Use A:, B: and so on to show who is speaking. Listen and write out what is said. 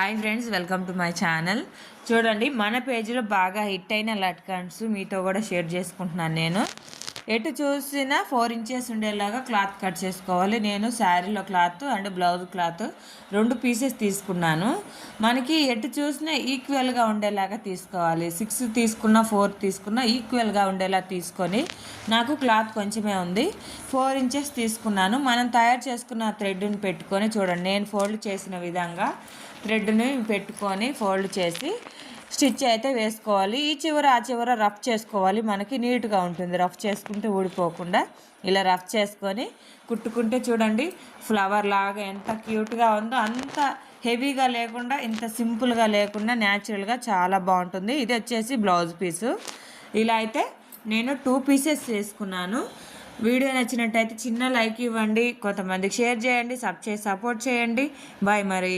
A: Hi friends welcome to my channel. చూడండి మన పేజీలో బాగా హిట్ అయిన లట్కన్స్ మీతో కూడా షేర్ చేసుకుంటున్నాను నేను. ఎటు చూసినా ఫోర్ ఇంచెస్ ఉండేలాగా క్లాత్ కట్ చేసుకోవాలి. నేను శారీలో క్లాత్ అండ్ బ్లౌజ్ క్లాత్ రెండు పీసెస్ తీసుకున్నాను. మనకి ఎటు చూసినా ఈక్వల్గా ఉండేలాగా తీసుకోవాలి. సిక్స్ తీసుకున్న ఫోర్ తీసుకున్న ఈక్వల్గా ఉండేలా తీసుకొని నాకు క్లాత్ కొంచెమే ఉంది. ఫోర్ ఇంచెస్ తీసుకున్నాను. మనం తయారు చేసుకున్న థ్రెడ్ని పెట్టుకొని చూడండి. నేను ఫోల్డ్ చేసిన విధంగా థ్రెడ్ని పెట్టుకొని ఫోల్డ్ చేసి స్టిచ్ అయితే వేసుకోవాలి. ఈ చివర ఆ చివర రఫ్ చేసుకోవాలి. మనకి నీట్గా ఉంటుంది. రఫ్ చేసుకుంటే ఊడిపోకుండా ఇలా రఫ్ చేసుకొని కుట్టుకుంటే చూడండి ఫ్లవర్ లాగా ఎంత క్యూట్గా ఉందో అంత హెవీగా లేకుండా ఇంత సింపుల్గా లేకుండా న్యాచురల్గా చాలా బాగుంటుంది. ఇది వచ్చేసి బ్లౌజ్ పీసు. ఇలా అయితే నేను టూ పీసెస్ చేసుకున్నాను. వీడియో నచ్చినట్టయితే చిన్న లైక్ ఇవ్వండి. కొంతమందికి షేర్ చేయండి. సబ్ చేసి సపోర్ట్ చేయండి. బాయ్ మరి.